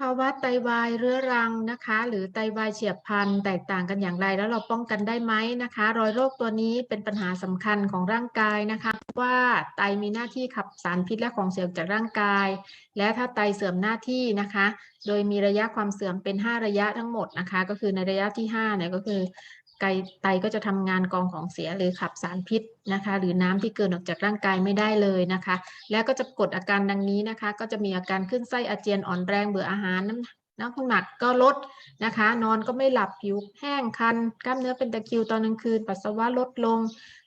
ภาวะไตวายเรื้อรังนะคะ หรือไตวายเฉียบพลันแตกต่างกันอย่างไร แล้วเราป้องกันได้ไหมนะคะ รอยโรคตัวนี้เป็นปัญหาสำคัญของร่างกายนะคะว่าไตมีหน้าที่ขับสารพิษและของเสียออกจากร่างกาย และถ้าไตเสื่อมหน้าที่นะคะ โดยมีระยะความเสื่อมเป็น 5 ระยะทั้งหมดนะคะ ก็คือในระยะที่5เนี่ยก็คือ ไตก็จะทำงานกองของเสียหรือขับสารพิษนะคะ หรือน้ำที่เกินออกจากร่างกายไม่ได้เลยนะคะ แล้วก็จะกดอาการดังนี้นะคะ ก็จะมีอาการขึ้นไส้อาเจียนอ่อนแรงเบื่ออาหารน้ำน้ำหนักก็ลดนะคะ นอนก็ไม่หลับผิวแห้งคัน กล้ามเนื้อเป็นตะคริวตอนกลางคืน ปัสสาวะลดลง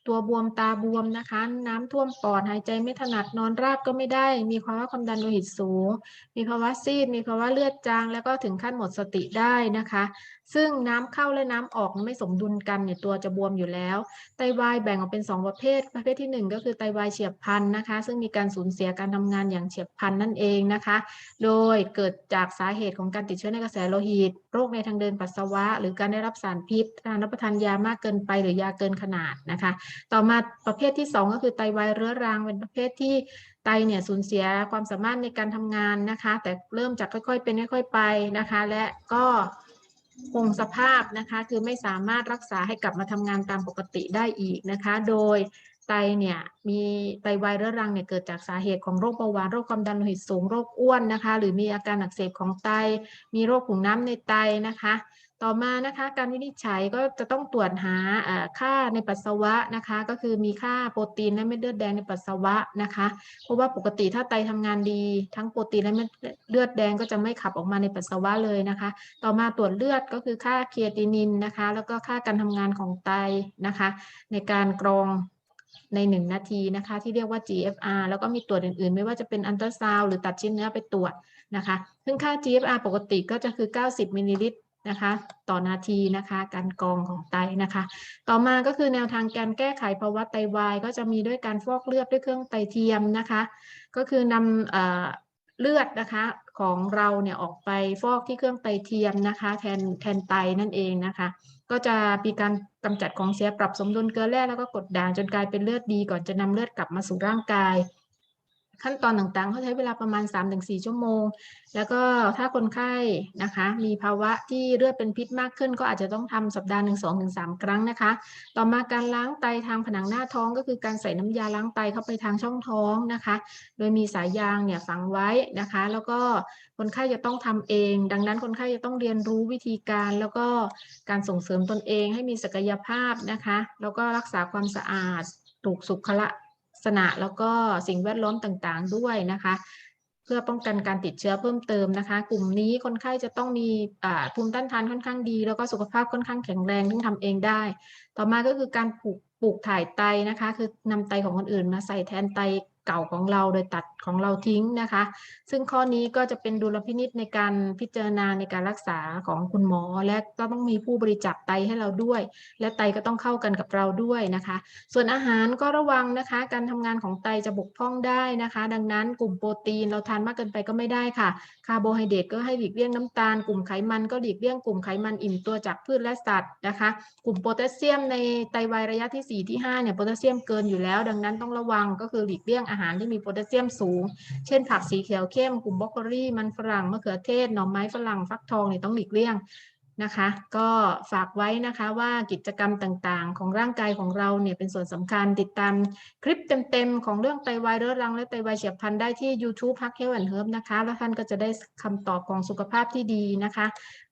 ตัวบวมตาบวมนะคะ น้ำท่วมปอดหายใจไม่ถนัดนอนราบก็ไม่ได้ มีภาวะความดันโลหิตสูง มีภาวะซีด มีภาวะเลือดจาง แล้วก็ถึงขั้นหมดสติได้นะคะ ซึ่งน้ำเข้าและน้ำออกไม่สมดุลกันเนี่ยตัวจะบวมอยู่แล้ว ไตวายแบ่งออกเป็น 2 ประเภท ประเภทที่ 1 ก็คือไตวายเฉียบพลันนะคะ ซึ่งมีการสูญเสียการทำงานอย่างเฉียบพลันนั่นเองนะคะ โดยเกิดจากสาเหตุของการติดเชื้อในกระแสโลหิต โรคในทางเดินปัสสาวะ หรือการได้รับสารพิษการรับประทานยามากเกินไปหรือยาเกินขนาดนะคะต่อมาประเภทที่ 2 ก็คือไตวายเรื้อรังเป็นประเภทที่ไตเนี่ยสูญเสียความสามารถในการทำงานนะคะ แต่เริ่มจากค่อยๆเป็นค่อยๆไปนะคะ และก็คงสภาพนะคะ คือไม่สามารถรักษาให้กลับมาทำงานตามปกติได้อีกนะคะ โดย ไตเนี่ยมีไตวายเรื้อรังเนี่ยเกิดจากสาเหตุของโรคเบาหวานโรคความดันโลหิตสูงโรคอ้วนนะคะ หรือมีอาการอักเสบของไต มีโรคขุ่นน้ำในไตนะคะ ต่อมานะคะการวินิจฉัยก็จะต้องตรวจหาค่าในปัสสาวะนะคะ ก็คือมีค่าโปรตีนและเม็ดเลือดแดงในปัสสาวะนะคะ เพราะว่าปกติถ้าไตทำงานดี ทั้งโปรตีนและเม็ดเลือดแดงก็จะไม่ขับออกมาในปัสสาวะเลยนะคะ ต่อมาตรวจเลือดก็คือค่าเคียตินินนะคะ แล้วก็ค่าการทำงานของไตนะคะ ในการกรอง ใน 1 นาทีนะคะที่เรียกว่า GFR แล้วก็มีตรวจอื่นๆ ไม่ว่าจะเป็นอันตราซาวหรือตัดชิ้นเนื้อไปตรวจนะคะซึ่งค่า GFR ปกติก็จะคือ 90 มิลลิลิตรนะคะต่อนาทีนะคะการกรองของไตนะคะ ต่อมาก็คือแนวทางการแก้ไขภาวะไตวาย ก็จะมีด้วยการฟอกเลือดด้วยเครื่องไตเทียมนะคะ ก็คือนำเลือดนะคะ ของเราเนี่ยออกไปฟอกที่เครื่องไตเทียมนะคะ แทนแทนไตนั่นเองนะคะ ก็จะมีการกำจัดของเสียปรับสมดุลเกลือแร่แล้วก็กดด่างจนกลายเป็นเลือดดีก่อนจะนำเลือดกลับมาสู่ร่างกาย ขั้นตอนต่างๆ เขาใช้เวลาประมาณ 3-4 ชั่วโมง แล้วก็ถ้าคนไข้นะคะ มีภาวะที่เลือดเป็นพิษมากขึ้น ก็อาจจะต้องทำสัปดาห์หนึ่งสองถึงสามครั้งนะคะ ต่อมาการล้างไตทางผนังหน้าท้อง ก็คือการใส่น้ำยาล้างไตเข้าไปทางช่องท้องนะคะ โดยมีสายยางเนี่ยฝังไว้นะคะ แล้วก็คนไข้จะต้องทำเอง ดังนั้นคนไข้จะต้องเรียนรู้วิธีการ แล้วก็การส่งเสริมตนเองให้มีศักยภาพนะคะ แล้วก็รักษาความสะอาดถูกสุขลัก ษณะแล้วก็สิ่งแวดล้อมต่างๆด้วยนะคะ เพื่อป้องกันการติดเชื้อเพิ่มเติมนะคะ กลุ่มนี้คนไข้จะต้องมีภูมิต้านทานค่อนข้างดี แล้วก็สุขภาพค่อนข้างแข็งแรงที่ทำเองได้ ต่อมาก็คือการปลูกปลูกถ่ายไตนะคะ คือนำไตของคนอื่นมาใส่แทนไต เก่าของเราโดยตัดของเราทิ้งนะคะ ซึ่งข้อนี้ก็จะเป็นดุลพินิษในการพิจารณาในการรักษาของคุณหมอ และก็ต้องมีผู้บริจาคไตให้เราด้วย และไตก็ต้องเข้ากันกับเราด้วยนะคะ ส่วนอาหารก็ระวังนะคะ การทำงานของไตจะบกพร่องได้นะคะ ดังนั้นกลุ่มโปรตีนเราทานมากเกินไปก็ไม่ได้ค่ะ คาร์โบไฮเดรตก็ให้หลีกเลี่ยงน้ำตาล กลุ่มไขมันก็หลีกเลี่ยงกลุ่มไขมันอิ่มตัวจากพืชและสัตว์นะคะ กลุ่มโพแทสเซียมในไตวายระยะที่ 4 ที่5เนี่ยโพแทสเซียมเกินอยู่แล้ว ดังนั้นต้องระวังก็คือหลีกเลี่ยงอาหารที่มีโพแทสเซียมสูง เช่น ผักสีเขียวเข้มกลุ่มบรอกโคลีมันฝรั่งมะเขือเทศหน่อไม้ฝรั่งฟักทองเนี่ยต้องหลีกเลี่ยงนะคะ ก็ฝากไว้นะคะว่ากิจกรรมต่างๆ ของร่างกายของเราเนี่ยเป็นส่วนสำคัญติดตามคลิปเต็มๆ ของเรื่องไตวายเรื้อรังและไตวายเฉียบพลันได้ที่ YouTube พักเฮลแอนเฮิร์บนะคะ แล้วท่านก็จะได้คำตอบของสุขภาพที่ดีนะคะ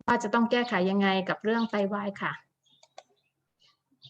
ว่าจะต้องแก้ไขยังไงกับเรื่องไตวายค่ะ